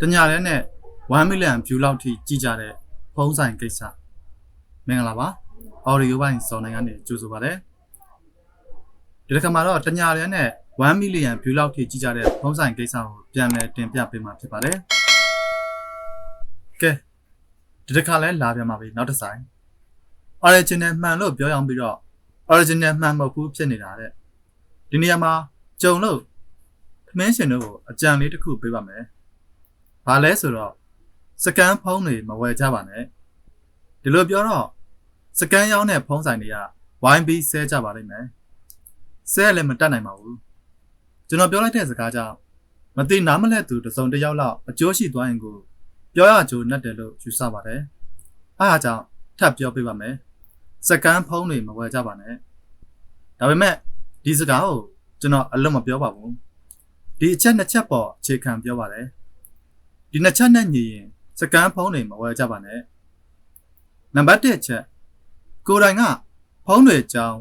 တညာလဲနဲ့1 million view လောက်ထိကြည့်ကြတဲ့ဖုံးဆိုင်ကိစ္စမင်္ဂလာပါ audio ဘိုင်းစော်နိုင်ကနေကြိုဆိုပါရစေဒီတစ်ခါမှာတော့တညာလဲနဲ့1 million view လောက်ထိကြည့်ကြတဲ့ဖုံးဆိုင်ကိစ္စကိုပြန်လည်တင်ပြပေးမှာဖြစ်ပါတယ်ကဲဒီတစ်ခါလဲလာပြန်ပါပြီနောက်တစ်ဆိုင် original မှန်လို့ပြောရအောင်ပြီးတော့ original မှန်မဟုတ်ဘူးဖြစ်နေတာတဲ့ဒီနေရာမှာကြုံလို့သမင်းရှင်တို့ကိုအကြံလေးတစ်ခုပေးပါမယ်။ ဘာလဲဆိုတော့စကန်ဖုန်းတွေမဝယ်ကြပါနဲ့။ဒီလိုပြောတော့စကန်ရောင်းတဲ့ဖုန်းဆိုင်တွေက YB ဆဲကြပါလိမ့်မယ်။ဆဲလည်းမတတ်နိုင်ပါဘူး။ကျွန်တော်ပြောလိုက်တဲ့စကားကြောင့်မသိနားမလဲသူတစ်စုံတစ်ယောက်လောက်အကျိုးရှိသွားရင်ကိုပြောရကြိုးနဲ့တယ်လို့ယူဆပါတယ်။အားအကြောင်းထပ်ပြောပေးပါမယ်။စကန်ဖုန်းတွေမဝယ်ကြပါနဲ့။ဒါပေမဲ့ဒီစကားကိုကျွန်တော်အလုံးမပြောပါဘူးဒီအချက်နှစ်ချက်ပေါ်အခြေခံပြောပါတယ် ဒီနှစ်ချက်နဲ့ညီရင်စကန်ဖုန်းတွေမဝယ်ကြပါနဲ့နံပါတ်1အချက်ကိုယ်တိုင်ကဖုန်းတွေအကြောင်း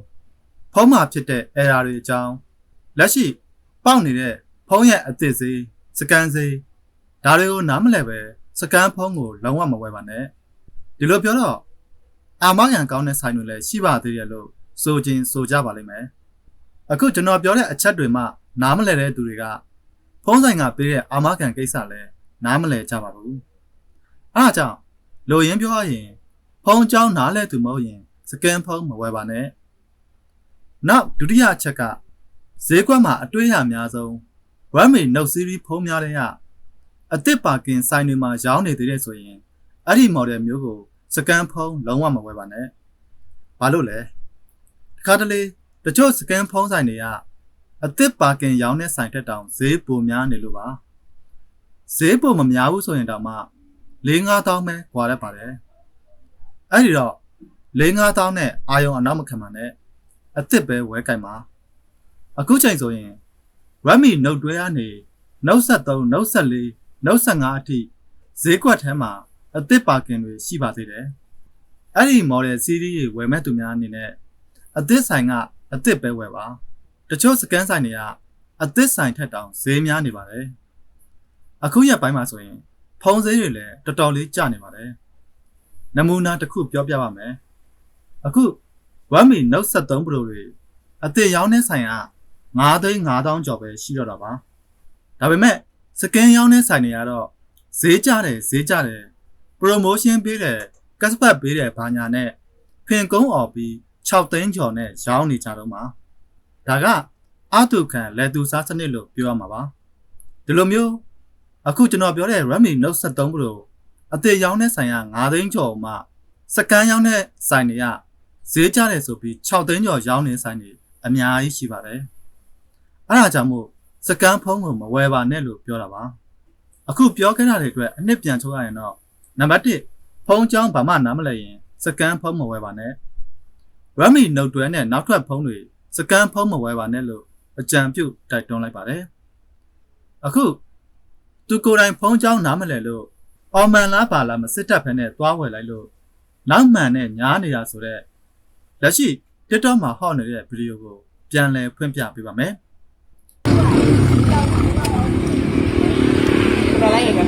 ဖုန်းမှာဖြစ်တဲ့ error တွေအကြောင်းလက်ရှိပေါက်နေတဲ့ဖုန်းရဲ့အသစ်စေးစကန်စေးဒါတွေကိုနားမလည်ပဲစကန်ဖုန်းကိုလုံးဝမဝယ်ပါနဲ့ဒီလိုပြောတော့အာမခံကောင်းတဲ့ဆိုင်တွေလည်းရှိပါသေးတယ်လို့ဆိုခြင်းဆိုကြပါလိမ့်မယ်အခုကျွန်တော်ပြောတဲ့အချက်တွေမှနားမလည်တဲ့သူတွေကဖုန်းဆိုင်ကပေးတဲ့အာမခံကိစ္စလဲ နားမလည်ကြပါဘူး။အားကြောင့်လိုရင်းပြောရင်ဖုန်းကြောင်းနားလဲသူမဟုတ်ရင် စကန်ဖုန်းမဝယ်ပါနဲ့။နောက်ဒုတိယအချက်ကဈေးကွက်မှာအတွေ့အကြုံများဆုံး Redmi Note series ဖုန်းများတဲ့ကအသစ်ပါကင်ဆိုင်တွေမှာရောင်းနေသေးတယ်ဆိုရင်အဲ့ဒီ model မျိုးကိုစကန်ဖုန်းလုံးဝမဝယ်ပါနဲ့။ဘာလို့လဲ။တခါတလေတချို့စကန်ဖုန်းဆိုင်တွေကအသစ်ပါကင်ရောင်းတဲ့ဆိုင်ထက်တောင်ဈေးပိုများနေလို့ပါ။ ဈေးပိုမများဘူးဆိုရင်တောင်မှ၄-၅တောင်းပဲခွာရပါတယ်အဲ့ဒီတော့၄-၅တောင်းနဲ့အာယုံအနောက်မခံပါနဲ့အသစ်ပဲဝဲကြိုက်ပါအခုချိန်ဆိုရင် Redmi Note 12ကနေ Note 73 Note 14 Note 15အထိဈေးကွက်ထဲမှာအသစ်ပါကင်တွေရှိပါသေးတယ်အဲ့ဒီ model series တွေဝယ်မဲ့သူများအနေနဲ့အသစ်ဆိုင်ကအသစ်ပဲဝယ်ပါတချို့စကန်ဆိုင်တွေကအသစ်ဆိုင်ထက်တောင်ဈေးများနေပါတယ် အခုရက်ပိုင်းမှာဆိုရင် ဖုန်းဈေးတွေလည်းတော်တော်လေးကျနေပါတယ်နမူနာတစ်ခုပြောပြပါမယ်အခု Redmi Note 73 Pro တွေအသစ်ရောင်းတဲ့ဆိုင်က9သိန်း5000ကျော်ပဲရှိတော့တာပါဒါပေမဲ့စကန်ရောင်းတဲ့ဆိုင်တွေကတော့ဈေးကျတယ်ဈေးကျတယ် promotion ပေးတယ် cashback ပေးတယ်ဘာညာနဲ့ဖင်ကုန်းអော်ပြီး6သိန်းကျော်နဲ့ရောင်းနေကြတော့မှာဒါကအတုခံလက်သူစားစနစ်လို့ပြောရမှာပါဒီလိုမျိုး အခုကျွန်တော်ပြောတဲ့ Redmi Note 73 Pro အသေးရောင်းတဲ့ဆိုင်က9သိန်းကျော်မှစကန်ရောင်းတဲ့ဆိုင်တွေကဈေးကျတယ်ဆိုပြီး6သိန်းကျော်ရောင်းနေဆိုင်တွေအများကြီးရှိပါတယ်အဲဒါကြောင့်မို့စကန်ဖုန်းကိုမဝယ်ပါနဲ့လို့ပြောတာပါအခုပြောခဲ့တာတွေအတွက်အနှစ်ပြန်ထုတ်ရရင်တော့နံပါတ်1ဖုန်းကြောင်းဘာမှနားမလည်ရင်စကန်ဖုန်းမဝယ်ပါနဲ့ Redmi Note 12နဲ့နောက်ထပ်ဖုန်းတွေစကန်ဖုန်းမဝယ်ပါနဲ့လို့အကြံပြုတိုက်တွန်းလိုက်ပါတယ်အခု သူကိုယ်တိုင်ဖုန်းကြောင်းနားမလည်လို့အော်မန်လားပါလားမစစ်တပ်ဖက်နဲ့သွားဝယ်လိုက်လို့နောက်မှန်နဲ့ညားနေတာဆိုတော့လက်ရှိ TikTok မှာဟော့နေတဲ့ဗီဒီယိုကိုပြန်လည်ဖွင့်ပြပေးပါမယ်တော်လိုက်ရက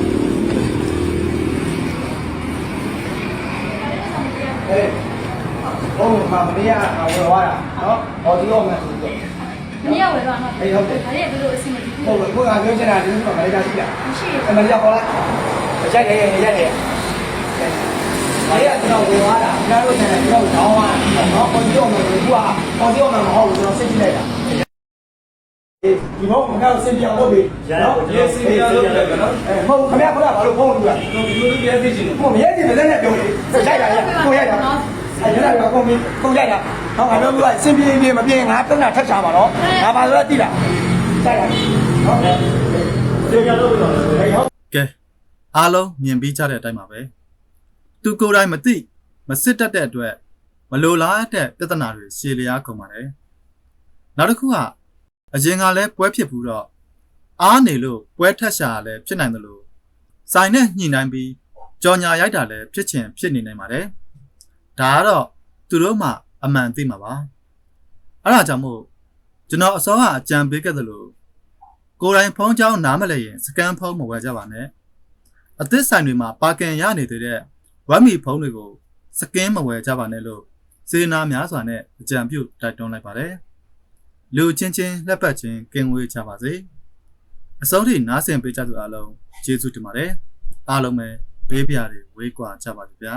အေးဘုံမှာမနေ့ကဝယ်သွားတာနော်ဟောဒီတော့မယ်ဆိုတော့ မရဝယ်တော့မှာအေးဟုတ်တယ်ဒါရဲ့ဘယ်လိုအဆင်မပြေဘူးဟုတ်ကဲ့ကိုကပြောချင်တာဒီလိုမလေးတာရှိတာမရှိအမလေးကခေါ်လိုက်ရိုက်တယ်ရိုက်တယ်အေးကျွန်တော်ဝယ်သွားတာကျွန်တော်တို့လည်းကျွန်တော်တောင်းသွားတာနော်ဟောဒီတော့မယ်သူကဟောဒီတော့မယ်မဟုတ်ဘူးကျွန်တော်စစ်ကြည့်လိုက်တာဒီဘုံကတော့စင်ပြောင်းလုပ်ပြီနော်ဒီစင်ပြောင်းလုပ်တယ်နော်အဲမဟုတ်ခင်ဗျားခေါ်တာဘာလို့ဖုန်းလို့လဲဒီလိုလိုပြည့်သိချင်ကိုမရိုက်တယ်လည်းနဲ့ပြောတယ်ရိုက်တာရကိုရိုက်တာအဲရ တာကကိုမင်းကိုရိုက်တာဟောငါပြောလို့စင်ပြေးပြေးမပြေးငါတုံးတာထက်ချပါတော့ငါပါလို့တိတာရိုက်တာဟုတ်တယ်စင်ပြောင်းလုပ်ပြီတော့ဟုတ်ကဲအားလုံးမြင်ပြီးကြတဲ့အတိုင်းပါပဲသူကိုယ်တိုင်မသိမစစ်တတ်တဲ့အတွက်မလိုလားတဲ့ပြဿနာတွေရှည်လျားကုန်ပါတယ်နောက်တစ်ခုကအရင်ကလည်းပွဲဖြစ်ဘူးတော့အားနေလို့ပွဲထက်ရှာလည်းဖြစ်နိုင်တယ်လို့စိုင်နဲ့ညှိနှိုင်းပြီးကြော်ညာရိုက်တာလည်းဖြစ်ချင်ဖြစ်နေနိုင်ပါတယ်ဒါကတော့ သူတို့မှအမှန်သိမှာပါအဲ့ဒါကြောင့်မို့ကျွန်တော်အစောကအကြံပေးခဲ့သလိုကိုယ်တိုင်ဖုန်းကြောင်းနားမလဲရင်စကန်ဖုန်းမဝယ်ကြပါနဲ့အသစ်ဆိုင်တွေမှာပါကင်ရနေသေးတဲ့ဝမ်မီဖုန်းတွေကိုစကင်းမဝယ်ကြပါနဲ့လို့စေနာများစွာနဲ့အကြံပြုတိုက်တွန်းလိုက်ပါတယ်လူချင်းချင်းလက်ပတ်ချင်းကင်ဝေးကြပါစေအဆုံးထိနားဆင်ပေးကြသူအားလုံးကျေးဇူးတင်ပါတယ်အားလုံးပဲဘေးပြားတွေဝေးကွာကြပါလိမ့်ဗျာ